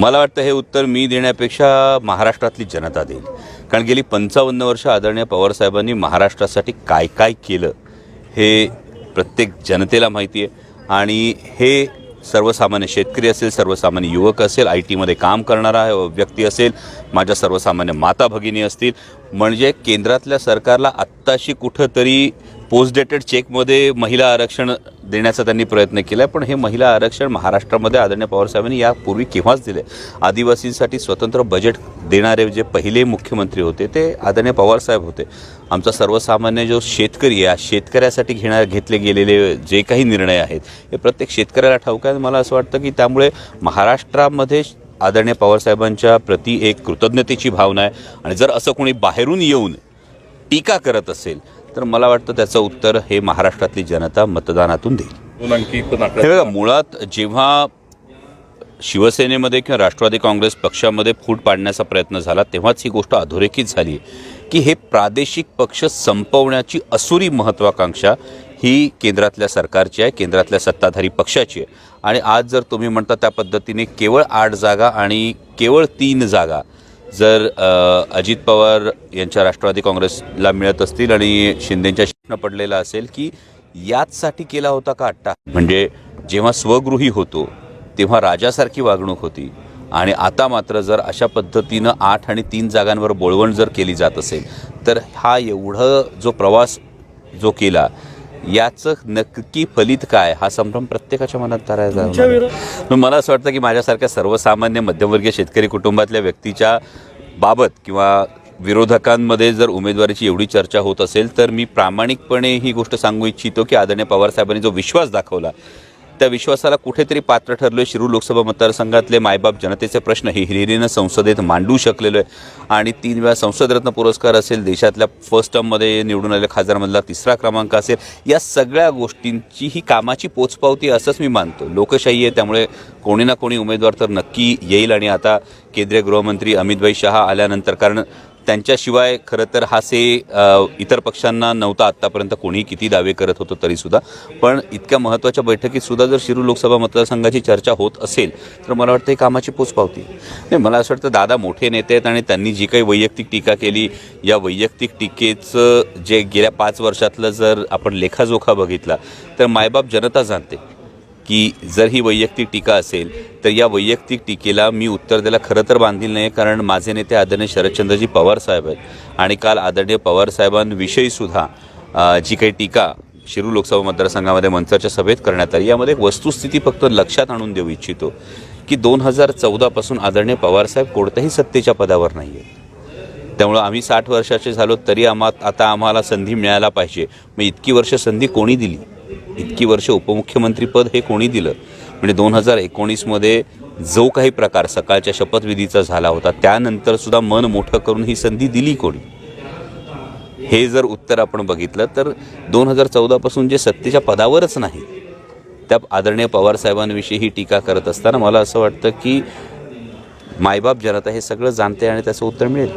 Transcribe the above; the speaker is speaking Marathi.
मला वाटतं हे उत्तर मी देण्यापेक्षा महाराष्ट्रातली जनता देईल. कारण गेली पंचावन्न वर्ष आदरणीय पवारसाहेबांनी महाराष्ट्रासाठी काय काय केलं हे प्रत्येक जनतेला माहिती आहे आणि हे सर्वसामान्य शेतकरी असेल सर्वसामान्य युवक असेल आय टीमध्ये काम करणारा व्यक्ती असेल माझ्या सर्वसामान्य माता भगिनी असतील. म्हणजे केंद्रातल्या सरकारला आत्ताशी कुठंतरी पोस्ट डेटेड चेकमध्ये महिला आरक्षण देण्याचा त्यांनी प्रयत्न केला आहे पण हे महिला आरक्षण महाराष्ट्रामध्ये आदरणीय पवारसाहेबांनी यापूर्वी केव्हाच दिले आदिवासींसाठी स्वतंत्र बजेट देणारे जे पहिले मुख्यमंत्री होते ते आदरणीय पवारसाहेब होते. आमचा सर्वसामान्य जो शेतकरी आहे शेतकऱ्यासाठी घेणार घेतले गेलेले जे काही निर्णय आहेत हे प्रत्येक शेतकऱ्याला ठाऊक आहे. मला असं वाटतं की त्यामुळे महाराष्ट्रामध्ये आदरणीय पवारसाहेबांच्या प्रती एक कृतज्ञतेची भावना आहे. आणि जर असं कोणी बाहेरून येऊन टीका करत असेल तर मला वाटतं त्याचं उत्तर हे महाराष्ट्रातली जनता मतदानातून देईल. हे बघा मुळात जेव्हा शिवसेनेमध्ये किंवा राष्ट्रवादी काँग्रेस पक्षामध्ये फूट पाडण्याचा प्रयत्न झाला तेव्हाच ही गोष्ट अधोरेखित झाली की हे प्रादेशिक पक्ष संपवण्याची असुरी महत्त्वाकांक्षा ही केंद्रातल्या सरकारची आहे केंद्रातल्या सत्ताधारी पक्षाची आहे. आणि आज जर तुम्ही म्हणता त्या पद्धतीने केवळ आठ जागा आणि केवळ तीन जागा जर अजित पवार यांच्या राष्ट्रवादी काँग्रेसला मिळत असतील आणि शिंदेच्या शिक्षण पडलेला असेल की याचसाठी केला होता का अट्टा? म्हणजे जेव्हा स्वगृही होतो तेव्हा राजासारखी वागणूक होती. आणि आता मात्र जर अशा पद्धतीनं आठ आणि तीन जागांवर बोळवण जर केली जात असेल तर हा एवढं जो प्रवास जो केला याचं नक्की फलित काय? हा संभ्रम प्रत्येकाच्या मनात करायचा मला असं वाटतं की माझ्यासारख्या सर्वसामान्य मध्यमवर्गीय शेतकरी कुटुंबातल्या व्यक्तीच्या बाबत किंवा विरोधकांमध्ये जर उमेदवारीची एवढी चर्चा होत असेल तर मी प्रामाणिकपणे ही गोष्ट सांगू इच्छितो की आदरणीय पवारसाहेबांनी जो विश्वास दाखवला त्या विश्वासाला कुठेतरी पात्र ठरलो शिरूर लोकसभा मतदारसंघातले मायबाप जनतेचे प्रश्न हे हिरिरीनं संसदेत मांडू शकलेलो आहे आणि तीन वेळा संसदरत्न पुरस्कार असेल देशातल्या फर्स्ट टर्ममध्ये निवडून आलेल्या खासदारमधला तिसरा क्रमांक असेल या सगळ्या गोष्टींची ही कामाची पोचपावती असंच मी मानतो. लोकशाही आहे त्यामुळे कोणी ना कोणी उमेदवार तर नक्की येईल. आणि आता केंद्रीय गृहमंत्री अमितभाई शहा आल्यानंतर कारण त्यांच्याशिवाय खरं तर हा से इतर पक्षांना नव्हता आत्तापर्यंत कोणी किती दावे करत होतो तरीसुद्धा. पण इतक्या महत्त्वाच्या बैठकीतसुद्धा जर शिरूर लोकसभा मतदारसंघाची चर्चा होत असेल तर मला वाटतं ही कामाची पोचपावती नाही मला असं वाटतं दादा मोठे नेते आहेत आणि त्यांनी जी काही वैयक्तिक टीका केली या वैयक्तिक टीकेचं जे गेल्या पाच वर्षातलं जर आपण लेखाजोखा बघितला तर मायबाप जनता जाणते. की जर ही वैयक्तिक टीका असेल तर या वैयक्तिक टीकेला मी उत्तर द्यायला खरं तर बांधील नाही कारण माझे नेते आदरणीय शरदचंद्रजी पवार साहेब आहेत. आणि काल आदरणीय पवार जी काही टीका शिरू लोकसभा मतदारसंघामध्ये मंचाच्या सभेत करण्यात आली यामध्ये एक वस्तुस्थिती फक्त लक्षात आणून देऊ इच्छितो की दोन हजार चौदापासून आदरणीय पवारसाहेब कोणत्याही सत्तेच्या पदावर नाही आहेत त्यामुळं आम्ही साठ वर्षाचे झालो तरी आम्हा आता आम्हाला संधी मिळायला पाहिजे. मग इतकी वर्ष संधी कोणी दिली? इतकी वर्ष उपमुख्यमंत्रीपद हे कोणी दिलं? म्हणजे दोन हजार एकोणीसमध्ये जो काही प्रकार सकाळच्या शपथविधीचा झाला होता त्यानंतर सुद्धा मन मोठं करून ही संधी दिली कोणी? हे जर उत्तर आपण बघितलं तर दोन हजार चौदापासून जे सत्तेच्या पदावरच नाही त्या आदरणीय पवारसाहेबांविषयी ही टीका करत असताना मला असं वाटतं की मायबाप जनता हे सगळं जाणते आणि त्याचं उत्तर मिळेल.